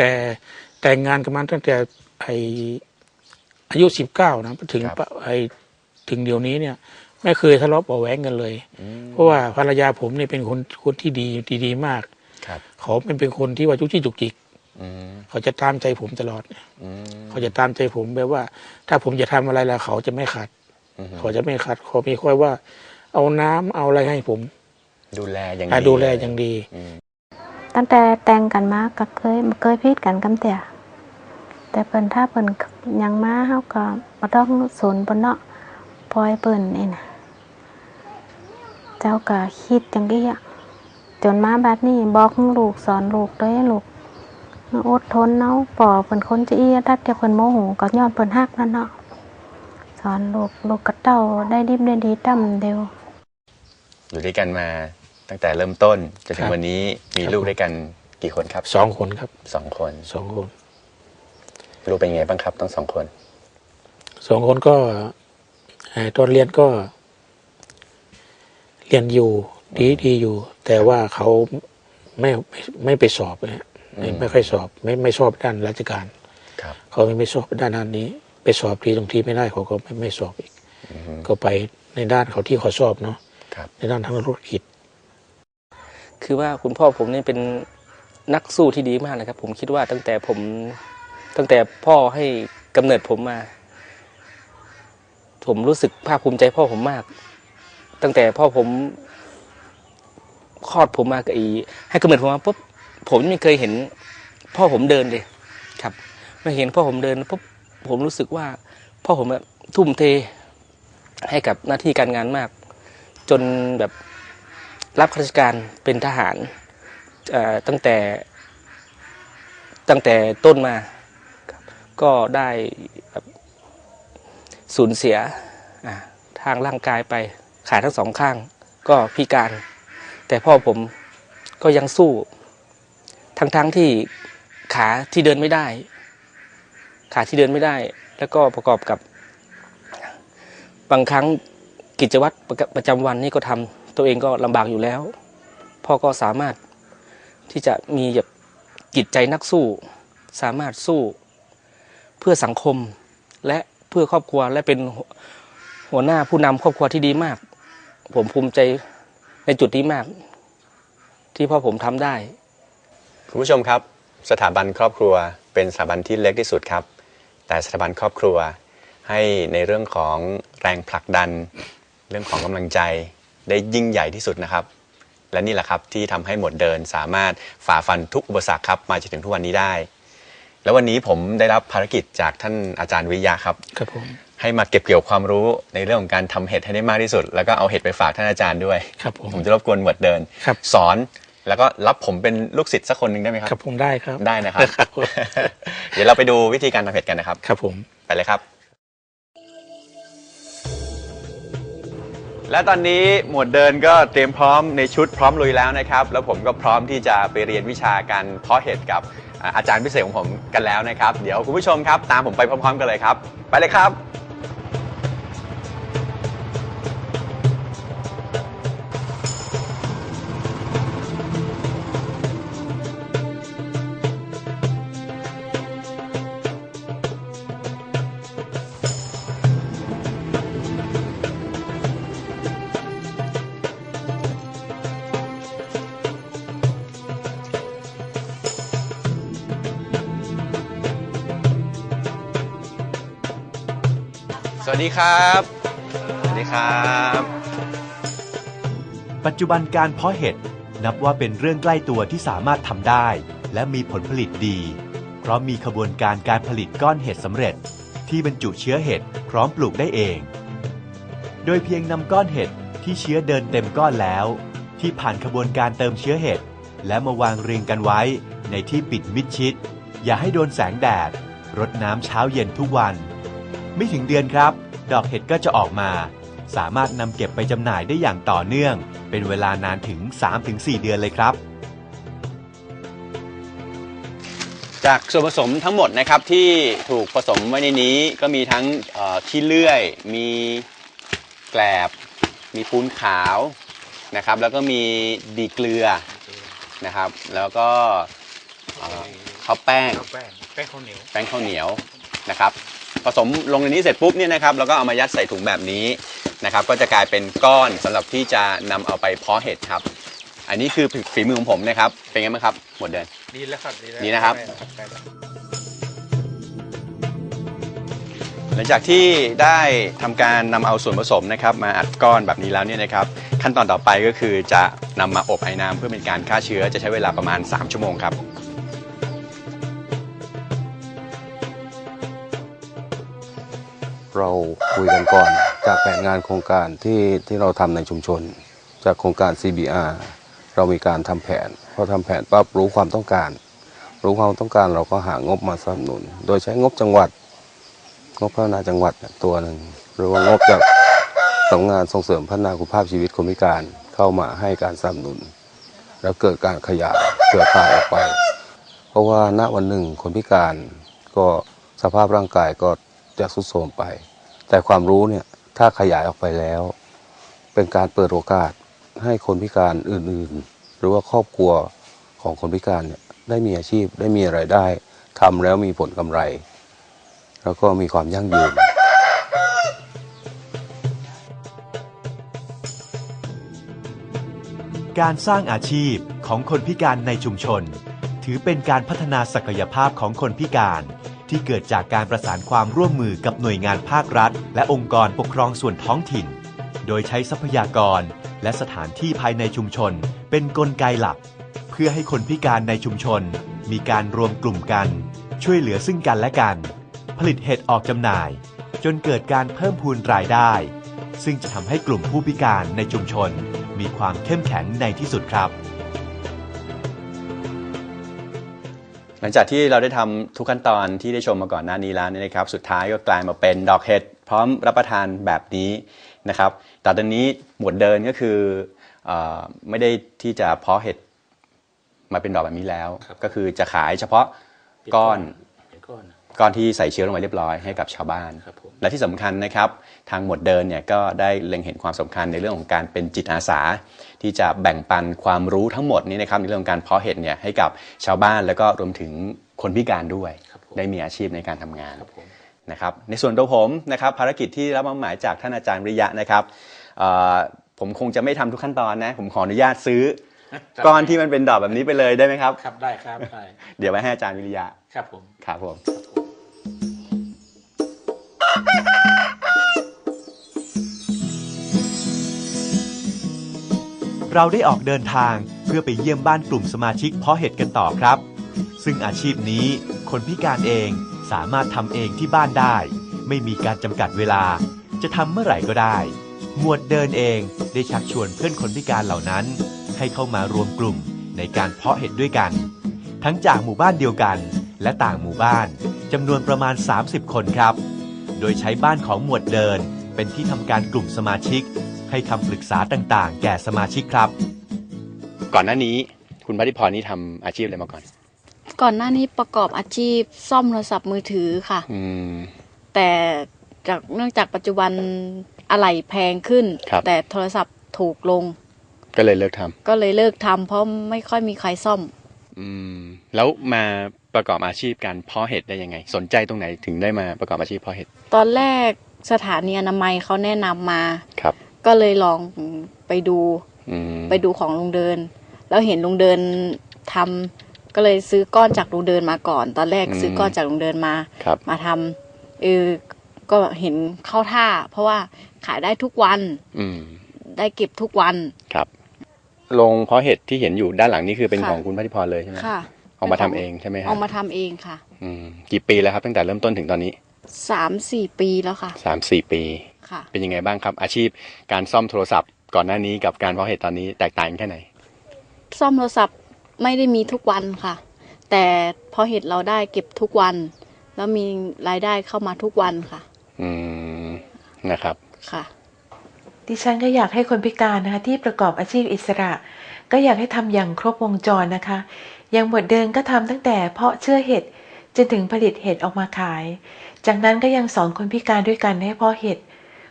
แต่แต่งงานกันมาตั้งแต่ไออายุสิบเก้านะถึงครับปะไอถึงเดี๋ยวนี้เนี่ย ไม่เคยทะเลาะเบาะแว้งกันเลยอืมเพราะว่าภรรยาผมเนี่ยเป็นคนคนที่ดีดีดีมากครับเขาเป็นเป็นคนที่ว่าจุกจิกจุกจิกอืมเขาจะตามใจผมตลอดอืมเขาจะตามใจผมแบบว่า ถ้าผมจะทำอะไรแล้วเขาจะไม่ขัดอืมเขาจะไม่ขัดเขามีค่อยว่า เอาน้ำเอาอะไรให้ผม ดูแลอย่างอะดีดูแลอย่างดีอืม ตั้งแต่แต่งกันมาก็เคยเคยพิดกันกํแต่แต่เพิ่นถ้าเพิ่นยังมาเฮาก็บ่ต้องสนเพิ่เนาะปล่อยเพิ่นนี่นะเจ้าก็คิดจังกี้อะจนมาบัดนี้บอกลูกสอนลูกด้อลูกอดทนเนาะป่อเพิ่นคนจะเอียดัดแต่เพิ่นโมโหก็ย้อนเพิ่นฮักนั่นเนาะสอนลูกลูกกับเต้าได้ดิบได้ดีต่ำเดียวอยู่ด้วยกันมา ตั้งแต่เริ่มต้นจนถึครังบวันนี้มีครับลูกด้วยกันกี่คนครับสองคนครับสองคนสองคนลูกเป็นไงบ้างครับทั้งสองคนสองคนก็เอ่อตอนเรียนก็ เรียนอยู่ดีดีอยู่ แต่ว่าเขาไม่ไม่ไม่ไปสอบนะฮะไม่ไม่ค่อยสอบ ไม่ไม่ชอบด้านราชการครับเขาไม่ไม่ชอบด้านนั้นนี้ ไปสอบทีตรงที่ไม่ได้เขาก็ไม่ไม่สอบอีกอืมก็ไปในด้านเขาที่เขาชอบเนาะครับในด้านทางธุรกิจ คือว่าคุณพ่อผมนี่เป็นนักสู้ที่ดีมากนะครับ ผมคิดว่าตั้งแต่ผมตั้งแต่พ่อให้กำเนิดผมมา ผมรู้สึกภาคภูมิใจพ่อผมมาก ตั้งแต่พ่อผมคลอดผมมากับอีให้กำเนิดผมมาปุ๊บผมไม่เคยเห็น พ่อผมเดินเลย ครับไม่เห็นพ่อผมเดินปุ๊บผมรู้สึกว่า พ่อผมแบบทุ่มเทให้กับหน้าที่การงานมาก จนแบบ รับราชการเป็นทหารตั้งแต่ตั้งแต่ต้นมา ก็ได้สูญเสียทางร่างกายไปขาทั้งสองข้างก็พิการ แต่พ่อผมก็ยังสู้ ทั้งๆทที่ขาที่เดินไม่ได้ ขาที่เดินไม่ได้ แล้วก็ประกอบกับบางครั้งกิจวัตรประจำวันนี่ก็ทำ ตัวเองก็ลำบากอยู่แล้ว พ่อก็สามารถที่จะมีแบบจิตใจนักสู้ สามารถสู้เพื่อสังคมและเพื่อครอบครัวและเป็นหัวหัวหน้าผู้นำครอบครัวที่ดีมาก ผมภูมิใจในจุดนี้มาก ที่พ่อผมทำได้ คุณผู้ชมครับ สถาบันครอบครัวเป็นสถาบันที่เล็กที่สุดครับ แต่สถาบันครอบครัวให้ในเรื่องของแรงผลักดัน เรื่องของกำลังใจ ได้ยิ่งใหญ่ที่สุดนะครับ และนี่แหละครับที่ทำให้หมวดเดินสามารถฝ่าฟันทุกอุปสรรคครับมาจนถึงทุกวันนี้ได้ แล้ววันนี้ผมได้รับภารกิจจากท่านอาจารย์วิริยะครับครับผมให้มาเก็บเกี่ยวความรู้ในเรื่องของการทำเห็ดให้ได้มากที่สุด แล้วก็เอาเห็ดไปฝากท่านอาจารย์ด้วยครับผมผมจะรบกวนหมวดเดินครับสอนแล้วก็รับผมเป็นลูกศิษย์สักคนหนึ่งได้ไหมคครัรับบผมได้ครับได้นะครับครับผมเดี๋ยวเราไปดูวิธีการทำเห็ดกันนะครับ ครับผมไปเลยครับ และตอนนี้หมวดเดินก็เตรียมพร้อมในชุดพร้อมลุยแล้วนะครับ แล้วผมก็พร้อมที่จะไปเรียนวิชาการเพาะเห็ดกับอ่าอาจารย์พิเศษของผมกันแล้วนะครับ เดี๋ยวคุณผู้ชมครับ ตามผมไปพร้อมๆกันเลยครับ ไปเลยครับ สวัสดีครับ สวัสดีครับ ปัจจุบันการเพาะเห็ดนับว่าเป็นเรื่องใกล้ตัวที่สามารถทำได้ และมีผลผลิตดี เพราะมีขบวนการการผลิตก้อนเห็ดสำเร็จ ที่บรรจุเชื้อเห็ดพร้อมปลูกได้เอง โดยเพียงนำก้อนเห็ดที่เชื้อเดินเต็มก้อนแล้ว ที่ผ่านขบวนการเติมเชื้อเห็ดและมาวางเรียงกันไว้ในที่ปิดมิดชิด อย่าให้โดนแสงแดดรดน้ำเช้าเย็นทุกวัน ไม่ถึงเดือนครับ ดอกเห็ดก็จะออกมา สามารถนำเก็บไปจำหน่ายได้อย่างต่อเนื่อง เป็นเวลานานถึง 3-4 เดือนเลยครับ จากส่วนผสมทั้งหมดนะครับที่ถูกผสมไว้ในนี้ก็มีทั้งเอ่อขี้เลื่อย มีแกลบ มีปูนขาวนะครับ แล้วก็มีดีเกลือนะครับ แล้วก็เอ่อคข้าวแป้ง แป้งแป้งข้าวเหนียว แป้งข้าวเหนียวนะครับ ผสมลงในนี้เสร็จปุ๊บเนี่ยนะครับแล้วก็เอามายัดใส่ถุงแบบนี้นะครับ ก็จะกลายเป็นก้อนสำหรับที่จะนำเอาไปเพาะเห็ดครับ อันนี้คือฝีมือของผมนะครับ เป็นไงบ้างครับ หมดเดือนดีแล้วครับดีแล้วดีนะครับใช่แล้วหลังจากที่ได้ทำการนำเอาส่วนผสมนะครับ มาอัดก้อนแบบนี้แล้วเนี่ยนะครับ ขั้นตอนต่อไปก็คือจะนำมาอบไอ้น้ำเพื่อเป็นการฆ่าเชื้อจะใช้เวลาประมาณ 3 ชั่วโมงครับ เราคุยกันก่อน จากแผนงานโครงการที่ที่เราทำในชุมชน จากโครงการ CBR เรามีการทำแผนพอทำแผนปั๊บรู้ความต้องการ รู้ความต้องการเราก็หางบมาสนับสนุน โดยใช้งบจังหวัด งบพัฒนาจังหวัดตัวหนึ่งหรือว่างบจากสำนักงานส่งเสริมพัฒนาคุณภาพชีวิตคนพิการเข้ามาให้การสนับสนุน แล้วเกิดการขยายเครือข่ายออกไป เพราะว่าณวันหนึ่งคนพิการก็สภาพร่างกายก็ จะทรุดโทมไป แต่ความรู้เนี่ยถ้าขยายออกไปแล้ว เป็นการเปิดโอกาสให้คนพิการอื่นๆ หรือว่าครอบครัวของคนพิการเนี่ยได้มีอาชีพได้มีไรายได้ทำแล้วมีผลกำไร แล้วก็มีความยั่งยืนการสร้างอาชีพของคนพิการในชุมชน ถือเป็นการพัฒนาศักยภาพของคนพิการ ที่เกิดจากการประสานความร่วมมือกับหน่วยงานภาครัฐ และองค์กรปกครองส่วนท้องถิ่น โดยใช้ทรัพยากร และสถานที่ภายในชุมชน เป็นนกลไกหลัก เพื่อให้คนพิการในชุมชน มีการรวมกลุ่มกัน ช่วยเหลือซึ่งกันและกัน ผลิตเห็ดออกจำหน่าย จนเกิดการเพิ่มพูนรายได้ ซึ่งจะทำให้กลุ่มผู้พิการในชุมชน มีความเข้มแข็งในที่สุดครับ หลังจากที่เราได้ทำทุกขั้นตอนที่ได้ชมมาก่อนหน้านี้แล้วเนี่ยนะครับ สุดท้ายก็กลายมาเป็นดอกเห็ดพร้อมรับประทานแบบนี้นะครับแต่ตอนนี้หมวดเดินก็คือเออไม่ได้ที่จะเพาะเห็ดมาเป็นดอกแบบนี้แล้ว ก็คือจะขายเฉพาะก้อนเป็น ก้อนก้อนที่ใส่เชื้อลงไปเรียบร้อยให้กับชาวบ้าน ครับผมและที่สำคัญนะครับทางหมวดเดินเนี่ยก็ได้เล็งเห็นความสำคัญในเรื่องของการเป็นจิตอาสา ที่จะแบ่งปันความรู้ทั้งหมดนี้นะครับในเรื่องของการเพาะเห็ดเนี่ยให้กับชาวบ้านแล้วก็รวมถึงคนพิการด้วย ครับผมได้มีอาชีพในการทำงาน ครับผม นะครับในส่วนตัวผมนะครับภารกิจที่รับมอบหมายจากท่านอาจารย์วิริยะนะครับเอ่อผมคงจะไม่ทำทุกขั้นตอนนะผมขออนุญาตซื้อก้อนที่มันเป็นดอกแบบนี้ไปเลยได้ไหมครับ ครับได้ครับได้เดี๋ยวไว้ให้อาจารย์วิริยะครับผม ครับผม เราได้ออกเดินทางเพื่อไปเยี่ยมบ้านกลุ่มสมาชิกเพาะเห็ดกันต่อครับ ซึ่งอาชีพนี้คนพิการเองสามารถทำเองที่บ้านได้ ไม่มีการจำกัดเวลา จะทำเมื่อไหร่ก็ได้ หมวดเดินเองได้ชักชวนเพื่อนคนพิการเหล่านั้น ให้เข้ามารวมกลุ่มในการเพาะเห็ดด้วยกัน ทั้งจากหมู่บ้านเดียวกัน และต่างหมู่บ้านจำนวนประมาณ 30 คนครับ โดยใช้บ้านของหมวดเดินเป็นที่ทำการกลุ่มสมาชิก ให้คำปรึกษาต่างๆ แก่สมาชิกครับ ก่อนหน้านี้คุณพัทิพรนี่ทำอาชีพอะไรมาก่อน ก่อนหน้านี้ประกอบอาชีพซ่อมโทรศัพท์มือถือค่ะ อืม แต่จากเนื่องจากปัจจุบันอะไหล่แพงขึ้น ครับ แต่โทรศัพท์ถูกลง ก็เลยเลิกทำก็เลยเลิกทำเพราะไม่ค่อยมีใครซ่อม อืม แล้วมาประกอบอาชีพการเพาะเห็ดได้ยังไง สนใจตรงไหนถึงได้มาประกอบอาชีพเพาะเห็ดตอนแรกสถานีอนามัยเขาแนะนำมา ครับ ก็เลยลองไปดูอืมไปดูของลุงเดิน แล้วเห็นลุงเดินทำก็เลยซื้อก้อนจากลุงเดินมาก่อน ตอนแรกซื้อก้อนจากลุงเดินมาครับมาทำเออก็เห็นเข้าท่า เพราะว่าขายได้ทุกวัน อืมได้เก็บทุกวันครับโรงเพาะเห็ดที่เห็นอยู่ด้านหลังนี่คือเป็นค่ะของคุณพัทิพรเลยใช่ไหมค่ะเอามาทำเองใช่ไหมฮะเอามาทำเองค่ะ อืมกี่ปีแล้วครับตั้งแต่เริ่มต้นถึงตอนนี้สามสี่ปีแล้วค่ะสามสี่ปีค่ะ เป็นยังไงบ้างครับ อาชีพการซ่อมโทรศัพท์ก่อนหน้านี้กับการเพาะเห็ดตอนนี้แตกต่างกันแค่ไหน ซ่อมโทรศัพท์ไม่ได้มีทุกวันค่ะ แต่พอเห็นเราได้เก็บทุกวัน แล้วมีรายได้เข้ามาทุกวันค่ะ อืมนะครับค่ะ ดิฉันก็อยากให้คนพิการนะคะที่ประกอบอาชีพอิสระ ก็อยากให้ทำอย่างครบวงจรนะคะ อย่างหมวดเดินก็ทำตั้งแต่เพาะเชื่อเห็ดจนถึงผลิตเห็ดออกมาขาย จากนั้นก็ยังสอนคนพิการด้วยกันให้เพาะเห็ด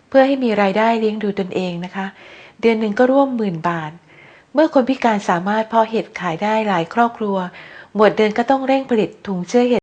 เพื่อให้มีรายได้เลี้ยงดูตนเองนะคะ เดือนหนึ่งก็ร่วมหมื่นบาท เมื่อคนพิการสามารถเพาะเห็ดขายได้หลายครอบครัว หมวดเดือนก็ต้องเร่งผลิตถุงเชื้อเห็ด